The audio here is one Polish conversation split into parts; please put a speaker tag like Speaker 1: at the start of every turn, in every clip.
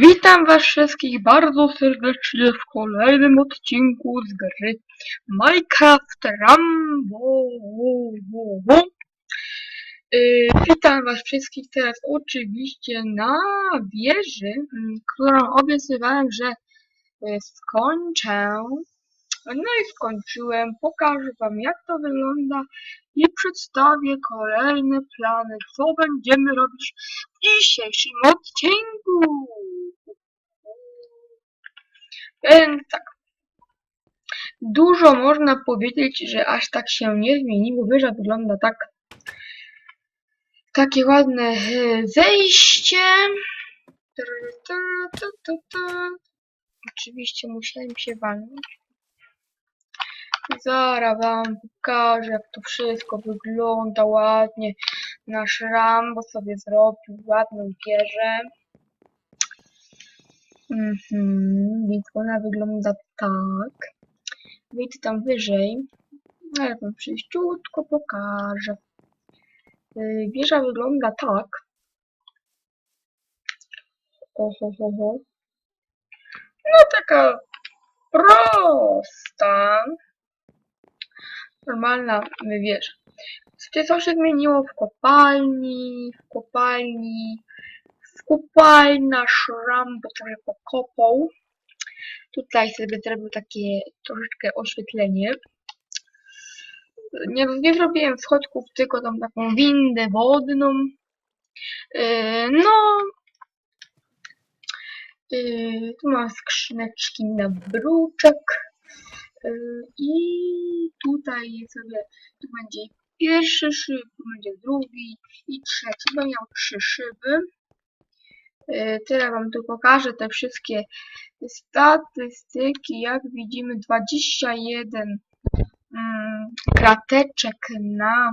Speaker 1: Witam was wszystkich bardzo serdecznie w kolejnym odcinku z gry Minecraft Rambo. Yy, witam was wszystkich teraz oczywiście na wieży, mm, którą obiecywałem, że yy, skończę. No i skończyłem, pokażę wam jak to wygląda i przedstawię kolejne plany, co będziemy robić w dzisiejszym odcinku. Tak. Dużo można powiedzieć, że aż tak się nie zmieniło. Wieża wygląda tak. Takie ładne e, zejście. Ta. Oczywiście musiałem się walnąć. Zaraz wam pokażę, jak to wszystko wygląda ładnie. Nasz Rambo sobie zrobił ładną wieżę. Mhm, więc ona wygląda tak. Wyjdę tam wyżej. Ale wam przejściutko pokażę. Yy, Wieża wygląda tak. Oho, ho, ho. No taka prosta. Normalna wieża. Słuchajcie, co się zmieniło w kopalni, w kopalni, kopalni nasz Rambo trochę pokopał. Tutaj sobie zrobił takie troszeczkę oświetlenie. Nie, nie zrobiłem schodków, tylko tą taką windę wodną. Yy, no, yy, tu mam skrzyneczki na bruczek. Yy, I tutaj sobie, tu będzie pierwszy szyb, tu będzie drugi i trzeci. Będę miał trzy szyby. Yy, Teraz wam tu pokażę te wszystkie statystyki. Jak widzimy 21 mm, krateczek na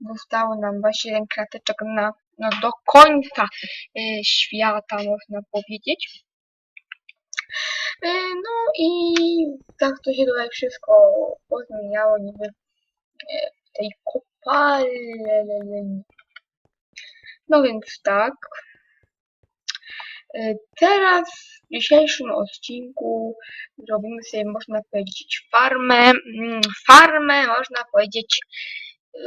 Speaker 1: zostało nam właśnie jeden krateczek na no, do końca y, świata można powiedzieć. Y, no i tak to się tutaj wszystko pozmieniało niby w tej kopalni. No więc tak. Y, Teraz w dzisiejszym odcinku zrobimy sobie, można powiedzieć, farmę. mm, Farmę, można powiedzieć, y,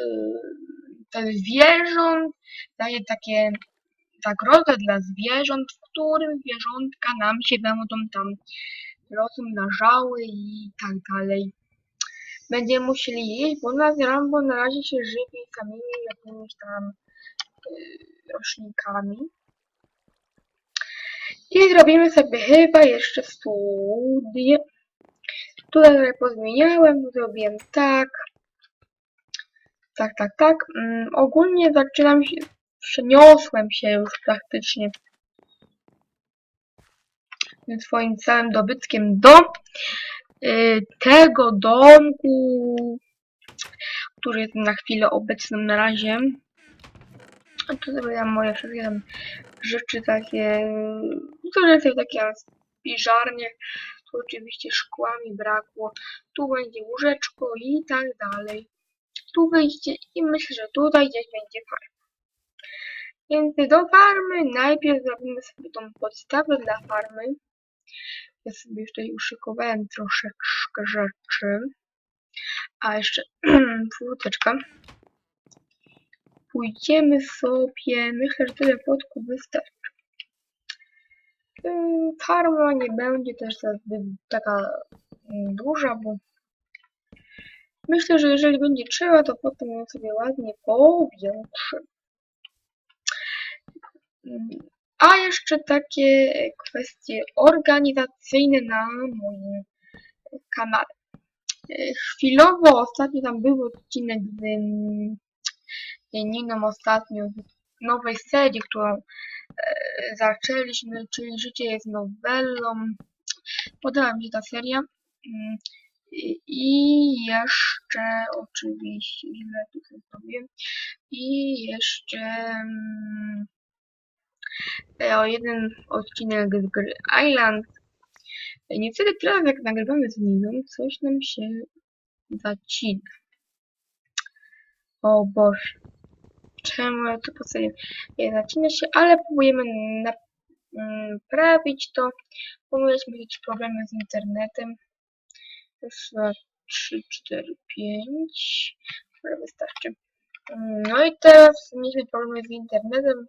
Speaker 1: ten zwierząt, daje takie nagrodę dla zwierząt, w którym zwierzątka nam się będą tam rozmnażały i tak dalej. Będziemy musieli jeść, bo nas Rambo na razie się żywi samymi jakimiś tam y, roślinkami. I zrobimy sobie chyba jeszcze studię. Tutaj sobie pozmieniałem, zrobiłem tak. Tak, tak, tak. Mm, ogólnie zaczynam się, przeniosłem się już praktycznie swoim całym dobytkiem do y, tego domku, który jest na chwilę obecną na razie. A tu sobie dam moje wszystkie tam rzeczy takie, to jest takie spiżarnie, tu oczywiście szkła mi brakło, tu będzie łóżeczko i tak dalej. Tu wyjście i myślę, że tutaj gdzieś będzie farma. Więc do farmy najpierw zrobimy sobie tą podstawę dla farmy. Ja sobie już tutaj uszykowałem troszeczkę rzeczy. A jeszcze furteczka. Pójdziemy sobie, myślę, że tyle podku wystarczy. Ym, Farma nie będzie też taka mm, duża, bo myślę, że jeżeli będzie trzeba, to potem ją sobie ładnie powiększę. Ym, A jeszcze takie kwestie organizacyjne na moim kanale. E, Chwilowo ostatnio tam był odcinek z Janiną ostatnio z nowej serii, którą e, zaczęliśmy, czyli Życie jest nowelą. Podoba mi się ta seria. Mm, I jeszcze oczywiście, źle tutaj zrobiłem. I jeszcze mm, o jeden odcinek z gry Island. Niestety teraz jak nagrywamy z Niną, coś nam się zacina. O Boże. Czemu ja to postawiłem? Nie zacina się, ale próbujemy na, mm, to, bo mieliśmy jakieś problemy z internetem. Dwa, trzy, cztery, pięć. Może wystarczy. No i teraz mieliśmy problemy z internetem,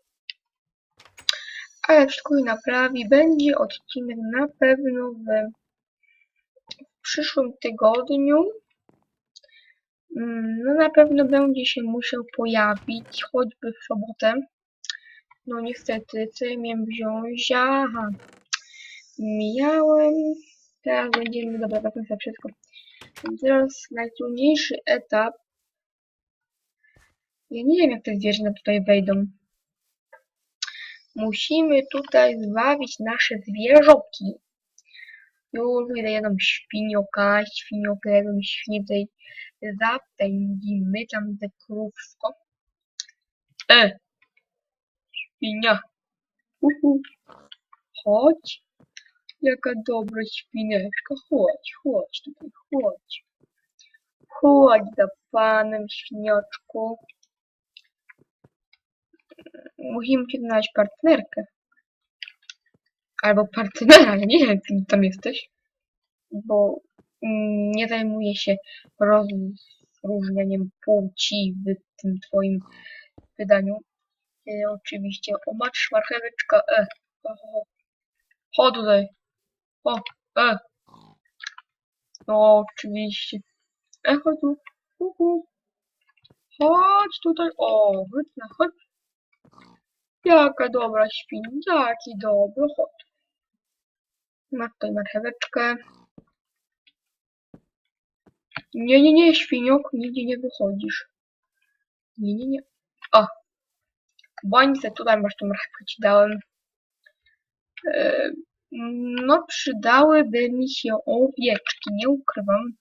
Speaker 1: ale wszystko się naprawi. Będzie odcinek na pewno w przyszłym tygodniu. Mm, No na pewno będzie się musiał pojawić, choćby w sobotę. No niestety, co ja miałem wziąć? Aha, miałem. Teraz będziemy, dobra, wracam sobie wszystko. Teraz najtrudniejszy etap. Ja nie wiem, jak te zwierzęta tutaj wejdą. Musimy tutaj zbawić nasze zwierzoki. Już widzę jedną świnioka, świniokę, jedną tutaj zapędzimy tam te krówsko. E! Świnia! Uhu. Chodź! Jaka dobra świneczka, chodź, chodź tutaj, chodź. Chodź za panem, świnioczku. Musimy ci znaleźć partnerkę. Albo partnera, ja nie wiem, ty tam jesteś. Bo nie zajmuję się rozróżnianiem płci w tym twoim wydaniu. E, oczywiście. O, masz marcheweczka. E. O. Chodź tutaj. O, e. No, oczywiście. E, chodź tu. Chodź tutaj. O, wytnę, chodź. Jaka dobra świnia, jaki dobry, chodź. Masz tutaj marcheweczkę. Nie, nie, nie, świniok, nigdzie nie wychodzisz. Nie, nie, nie. O. Bońce, tutaj masz tą marchewkę, ci dałem. E, no, przydałyby mi się owieczki, nie ukrywam.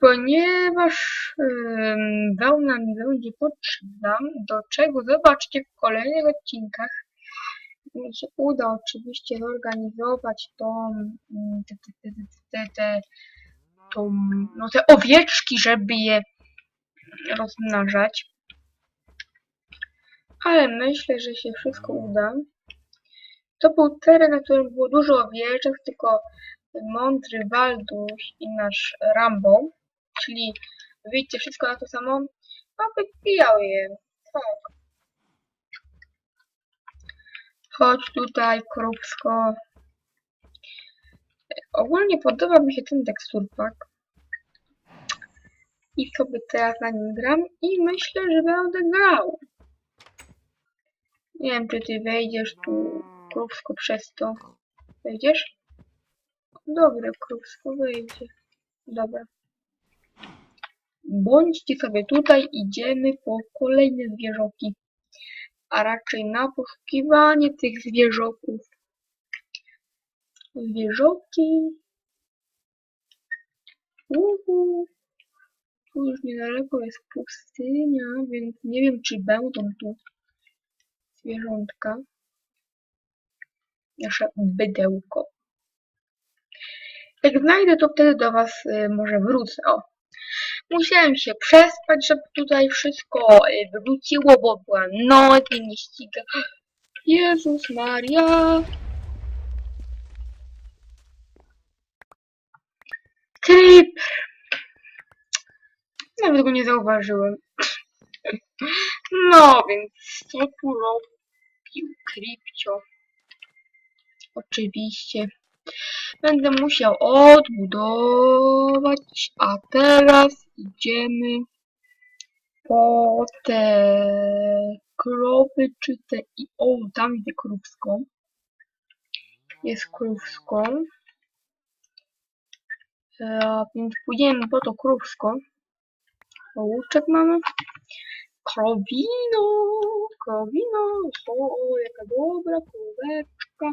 Speaker 1: Ponieważ ym, wełna mi będzie potrzebna, do czego zobaczcie w kolejnych odcinkach. Mi się uda oczywiście zorganizować tą, mm, te, te, te, te, te, tą, no te owieczki, żeby je rozmnażać. Ale myślę, że się wszystko uda. To był teren, na którym było dużo owieczek, tylko mądry Walduś i nasz Rambo, czyli wyjdzie wszystko na to samo, a wypijał je. Tak. Chodź tutaj, krówsko. Ogólnie podoba mi się ten teksturpak. I sobie teraz na nim gram i myślę, że będę grał. Nie wiem, czy ty wejdziesz tu, krówsko, przez to. Wejdziesz? Dobra, krówsko, wejdzie. Dobra. Bądźcie sobie tutaj, idziemy po kolejne zwierzoki. A raczej na poszukiwanie tych zwierzoków. Zwierzoki. Uhu. Tu już niedaleko jest pustynia, więc nie wiem, czy będą tu zwierzątka. Nasze bydełko. Jak znajdę, to wtedy do Was y, może wrócę. O. Musiałem się przespać, żeby tutaj wszystko y, wróciło, bo była noc i nie ściga. Jezus Maria. Trip. Nawet go nie zauważyłem. No więc co tu robił? Oczywiście. Będę musiał odbudować, a teraz idziemy po te krowy, czy te i o, tam widzę krówską. Jest krówską. E, A więc pójdziemy po to krówsko. Łuczek mamy. Krowino, krowino, o, jaka dobra króweczka.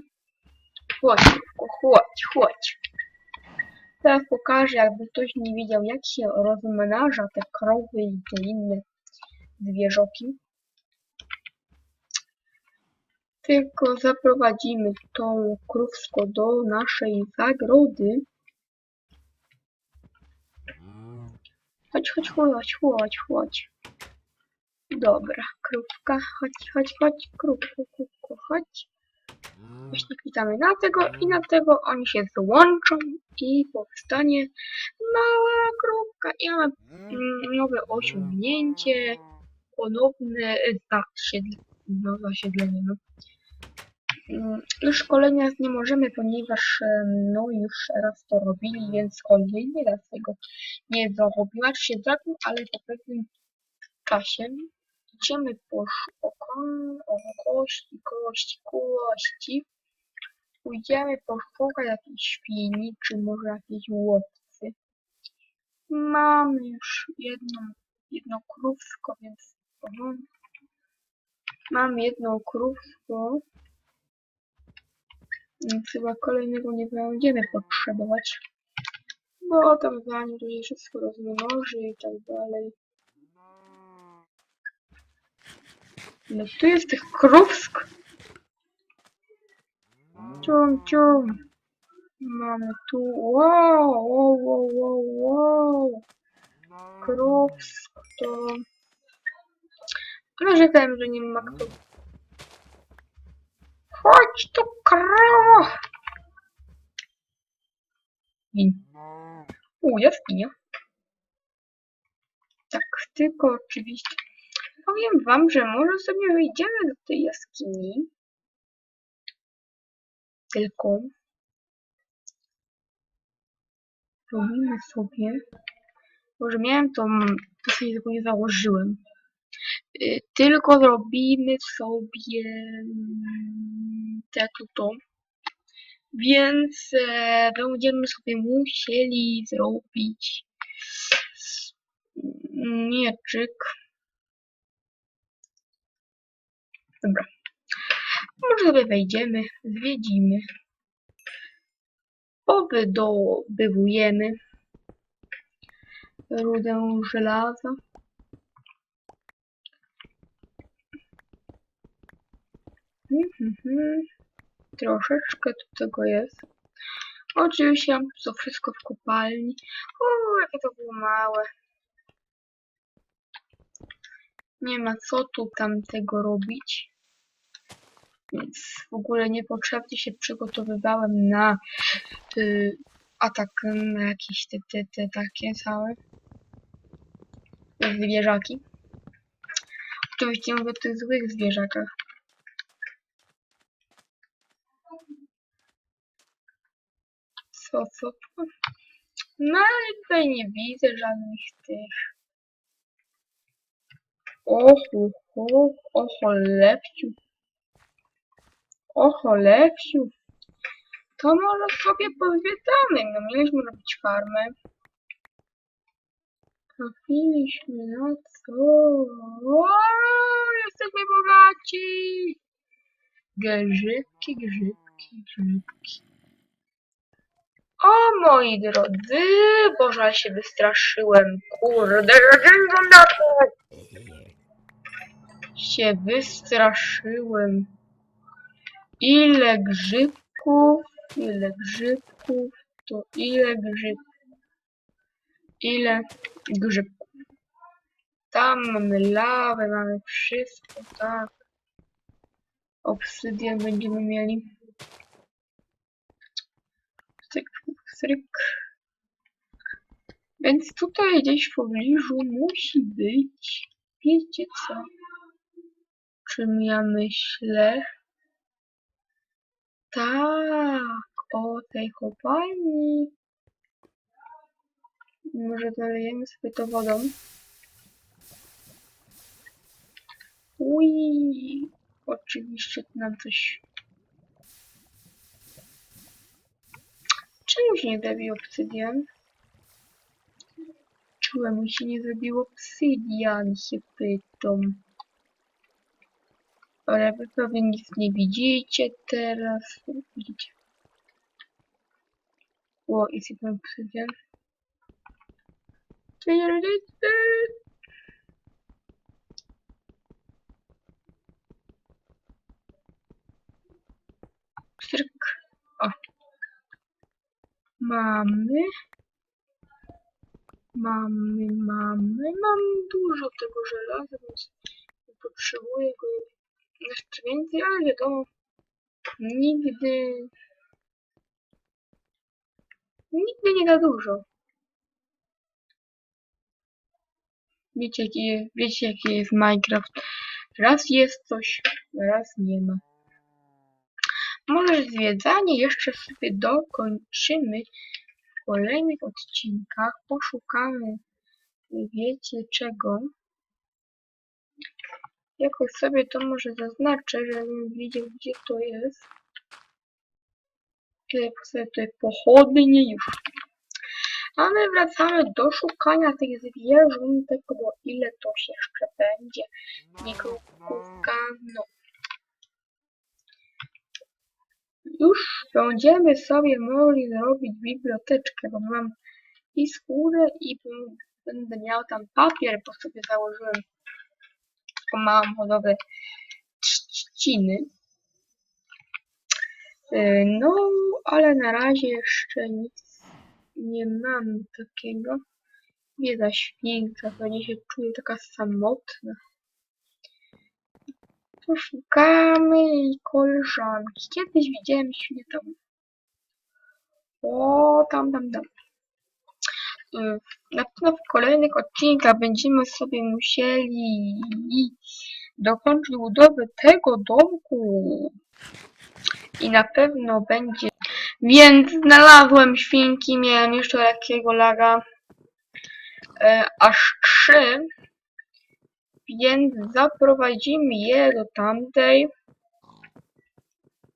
Speaker 1: Chodź, chodź, chodź. Teraz pokażę, jakby ktoś nie wiedział, jak się rozmnaża te krowy i te inne zwierzoki. Tylko zaprowadzimy tą krówsko do naszej zagrody. Chodź, chodź, chodź, chodź, chodź. Dobra, krówka, chodź, chodź, chodź, krówko, krówko, chodź. Właśnie klikamy na tego i na tego oni się złączą i powstanie mała krówka i mamy mm, nowe osiągnięcie, ponowne e, zasiedlenie, no zasiedlenie, no. Mm, szkolenia nie możemy, ponieważ e, no już raz to robili, więc kolejny raz tego nie zrobiła, się zrobił, ale po pewnym czasie idziemy po szukaniu o kości, kości, kości. Pójdziemy poszukać jakiejś świni, czy może jakiejś łowcy. Mamy już jedną, jedno krówko, więc mam jedno krówko. Chyba kolejnego nie będziemy potrzebować. Bo tam zanim to się wszystko rozmnoży i tak dalej. No tu jest tych krówsk. Cium, cium. Mamy tu. Wow, wow, wow, wow, wow. Krówsk to... Narzekałem, że nie ma kto. Chodź tu, krowo! I... U, jaskinia. Tak, tylko oczywiście. Powiem wam, że może sobie wejdziemy do tej jaskini. Tylko robimy sobie. Może miałem to, to sobie tego nie założyłem. Tylko zrobimy sobie mm, tak to. Więc e, będziemy sobie musieli zrobić mm, mieczyk. Dobra. Może sobie wejdziemy, zwiedzimy. Powydobywujemy rudę żelaza. Troszeczkę tu tego jest. Oczywiście to wszystko w kopalni. O, jakie to było małe. Nie ma co tu tam tego robić. Więc w ogóle niepotrzebnie się przygotowywałem na y, atak na jakieś te, te, te takie całe zwierzaki. Oczywiście mówię o tych złych zwierzakach. Co, co, co? No ale tutaj nie widzę żadnych tych. Oho, ho, oho, lepsiu. Oho, lepsiu. To może sobie pozwiedzamy. No mieliśmy robić farmę. Trafiliśmy na co? O, jesteśmy bogaci! Grzybki, grzybki, grzybki. O moi drodzy, Boże, ale się wystraszyłem. Kurde, się wystraszyłem. Ile grzybków, ile grzybków, to ile grzybków. Ile grzybków. Tam mamy lawę, mamy wszystko, tak. Obsydian będziemy mieli. Stryk, Więc tutaj gdzieś w pobliżu musi być. Wiecie co? Czym ja myślę? Tak, o tej kopalni. Może zalejemy sobie to wodą. Ui, oczywiście nam coś... Czemu się nie zabił obsydian? Czemu się nie zabił obsydian, się pytam. Ale wy pewnie nic nie widzicie teraz. Widzicie. O, jest jeden obsydian. Stryk. O. Mamy. Mamy, mamy. Mam dużo tego żelaza, więc nie potrzebuję go jeszcze więcej, ale wiadomo. Nigdy... Nigdy nie za dużo. Wiecie, jaki jest, wiecie, jaki jest Minecraft. Raz jest coś, raz nie ma. Może zwiedzanie jeszcze sobie dokończymy w kolejnych odcinkach. Poszukamy, wiecie czego. Jakoś sobie to może zaznaczę, żebym wiedział, gdzie to jest. Kiedy sobie tutaj pochodnie już. A my wracamy do szukania tych zwierzątek, bo ile to się jeszcze będzie. Mikrokówka, no. Już będziemy sobie mogli zrobić biblioteczkę, bo mam i skórę i będę miał tam papier, bo sobie założyłem taką małą hodowlę trzciny. Yy, No, ale na razie jeszcze nic nie mam takiego. Bieda świnka, pewnie się czuje taka samotna. Poszukamy jej koleżanki. Kiedyś widziałem tam. O, tam, tam, tam. Yy, Na pewno w kolejnych odcinkach będziemy sobie musieli dokończyć budowę tego domku. I na pewno będzie. Więc znalazłem świnki, miałem jeszcze lekkiego laga. E, aż trzy. Więc zaprowadzimy je do tamtej.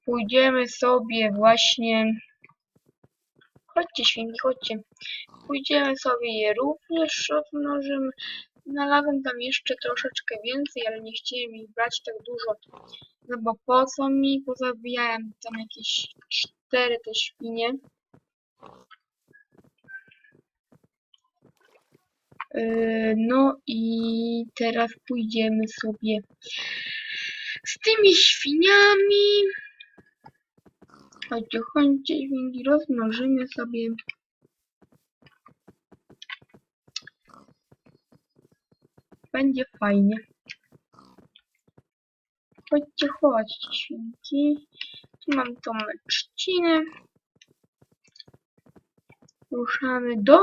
Speaker 1: Pójdziemy sobie właśnie. Chodźcie świnki, chodźcie. Pójdziemy sobie je również rozmnożymy. Znalazłem tam jeszcze troszeczkę więcej, ale nie chciałem ich brać tak dużo. No bo po co mi? Pozabijałem tam jakieś cztery te świnie. No i teraz pójdziemy sobie z tymi świniami. Chodźcie, chodźcie, świnki, rozmnożymy sobie. Będzie fajnie. Chodźcie, chodźcie, świnki. Tu mam tą trzcinę. Ruszamy do.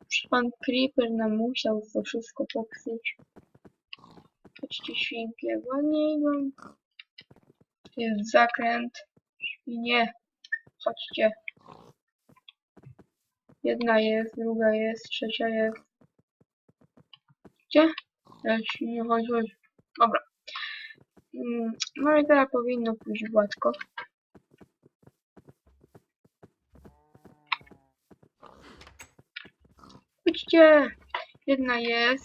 Speaker 1: Już Pan Creeper nam musiał to wszystko popsuć. Chodźcie, świnki, jak ładnie idą. Tu jest zakręt. Świnie, chodźcie. Jedna jest, druga jest, trzecia jest. Gdzie? Ej, Świnie, chodź, chodź. Dobra. Mm, No i teraz powinno pójść gładko. Chodźcie! Jedna jest.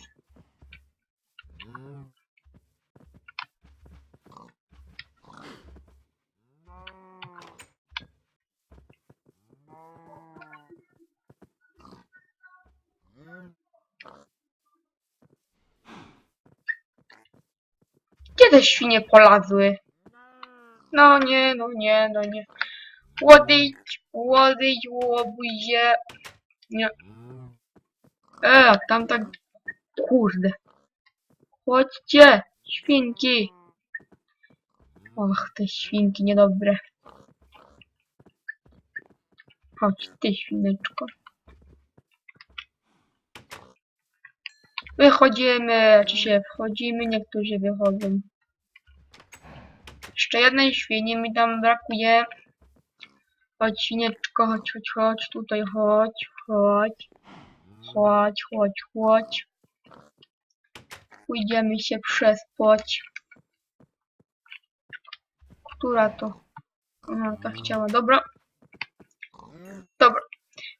Speaker 1: Gdzie te świnie polazły? No nie, no nie, no nie. Łodyć, łodyć, łobuzie. Nie. E, tam tak... Kurde. Chodźcie, świnki. Och, te świnki niedobre. Chodź, ty świneczko. Wychodzimy, czy się wchodzimy, niektórzy wychodzą. Jeszcze jednej świni mi tam brakuje. Chodź, świnieczko, chodź, chodź, chodź, tutaj chodź, chodź. Chodź, chodź, chodź. Pójdziemy się przespać. Która to? Aha, ta chciała, dobra. Dobra.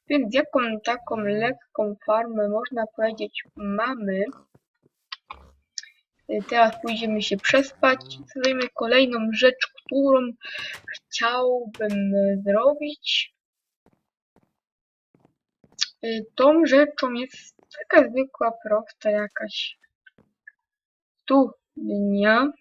Speaker 1: Więc jaką taką lekką farmę można powiedzieć mamy. Y, Teraz pójdziemy się przespać. Zrobimy kolejną rzecz, którą chciałbym y, zrobić. Y, Tą rzeczą jest taka zwykła, prosta jakaś studnia.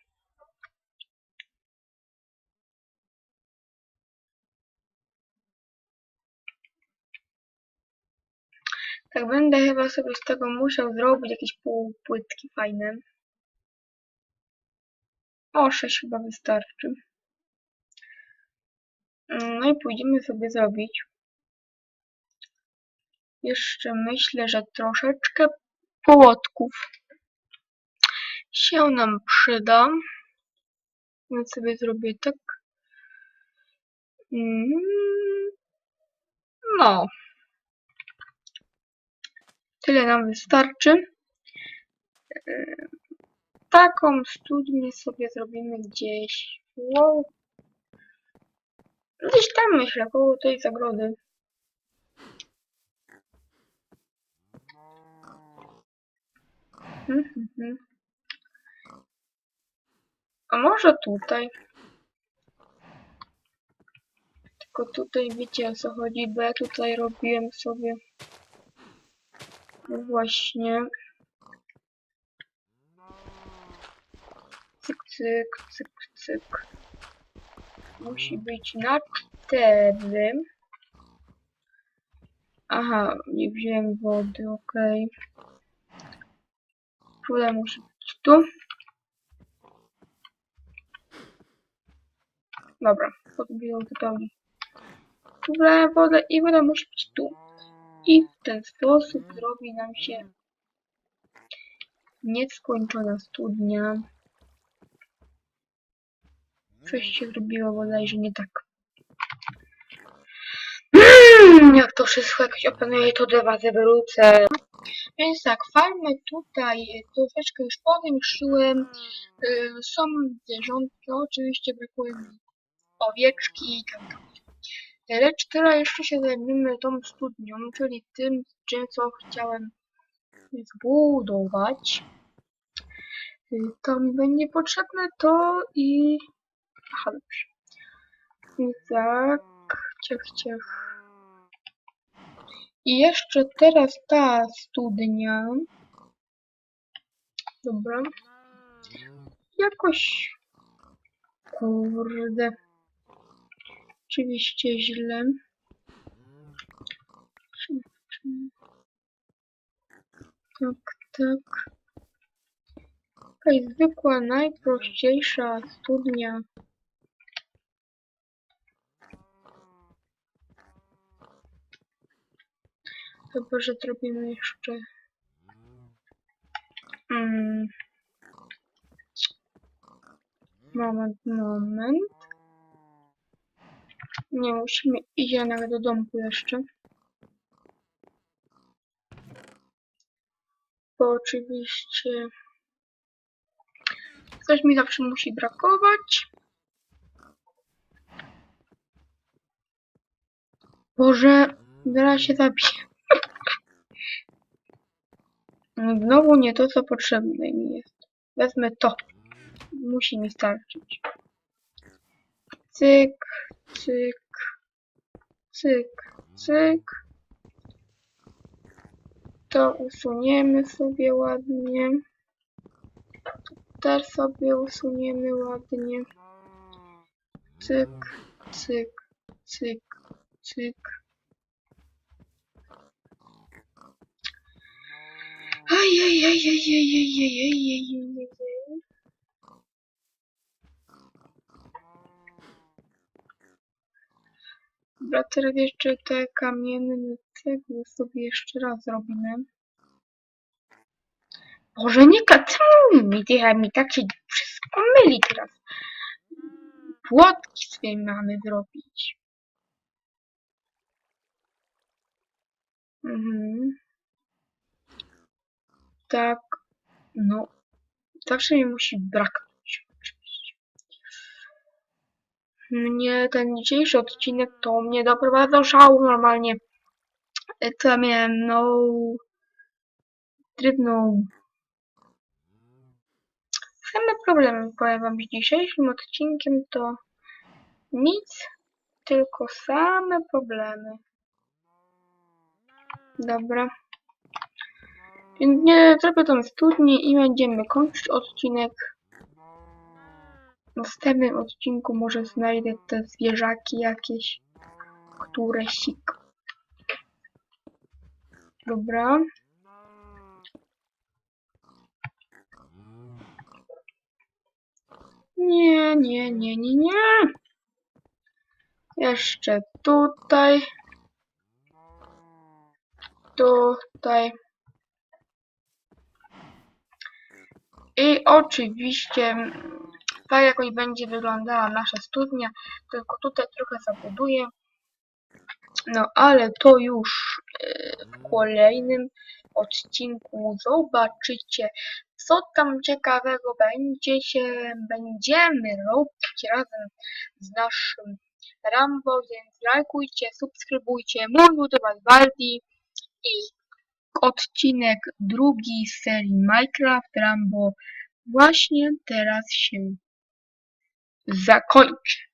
Speaker 1: Tak będę chyba sobie z tego musiał zrobić jakieś półpłytki fajne. O, 6 chyba wystarczy. Mm, No i pójdziemy sobie zrobić. Jeszcze myślę, że troszeczkę płotków się nam przyda. Więc sobie zrobię tak. Mm, No. Tyle nam wystarczy. Yy, Taką studnię sobie zrobimy gdzieś. Wow. Gdzieś tam myślę, koło tej zagrody. Mhm, mhm. A może tutaj? Tylko tutaj wiecie o co chodzi, bo ja tutaj robiłem sobie właśnie cyk, cyk, cyk, cyk. Musi być na cztery. Aha, nie wziąłem wody, okej. Woda musi być tu. Dobra, podbiję zupełnie. Tu wlałem wodę i woda musi być tu. I w ten sposób zrobi nam się nieskończona studnia. Coś się zrobiło bodajże nie tak. Mm, jak to wszystko jakoś opanuję, to do was wrócę. Więc tak, farmę tutaj troszeczkę już powiększyłem. Y, Są zwierzątki, oczywiście brakuje mi owieczki i tak dalej. Lecz teraz jeszcze się zajmiemy tą studnią, czyli tym, czym co chciałem zbudować. Y, To mi będzie potrzebne to i... Aha, dobrze. I tak, ciach, ciach. I jeszcze teraz ta studnia. Dobra. Jakoś... Kurde. Oczywiście źle. Tak, tak. Jakaś zwykła, najprościejsza studnia. Chyba, że zrobimy jeszcze... Mm. Moment, moment. Nie musimy iść jednak do domku jeszcze. Bo oczywiście coś mi zawsze musi brakować. Boże, zaraz się. Znowu nie to, co potrzebne mi jest. Wezmę to. Musi mi starczyć. Cyk, cyk, cyk, cyk. To usuniemy sobie ładnie. Też sobie usuniemy ładnie. Cyk, cyk, cyk, cyk. Ajajajajajajajajajajajaj. Dobra, teraz jeszcze te kamienne cegły sobie jeszcze raz zrobimy. Boże, nie mi dycha mi tak się wszystko myli teraz. Płotki sobie mamy zrobić. Mhm. Tak, no. Zawsze mi musi braknąć, oczywiście. Mnie ten dzisiejszy odcinek to mnie doprowadza do szału normalnie. To ja miałem, no... Trudną... Same problemy powiem wam z dzisiejszym odcinkiem to nic, tylko same problemy. Dobra. Więc nie zrobię tą studnię i będziemy kończyć odcinek. W następnym odcinku może znajdę te zwierzaki jakieś, które sik. Dobra. Nie, nie, nie, nie, nie. Jeszcze tutaj. Tutaj. I oczywiście mm, tak jakoś będzie wyglądała nasza studnia, tylko tutaj trochę zabuduję. No ale to już e, w kolejnym odcinku zobaczycie, co tam ciekawego będzie się, będziemy robić razem z naszym Rambo, więc lajkujcie, subskrybujcie mój YouTube Baldi i odcinek drugi z serii Minecraft Rambo właśnie teraz się zakończy.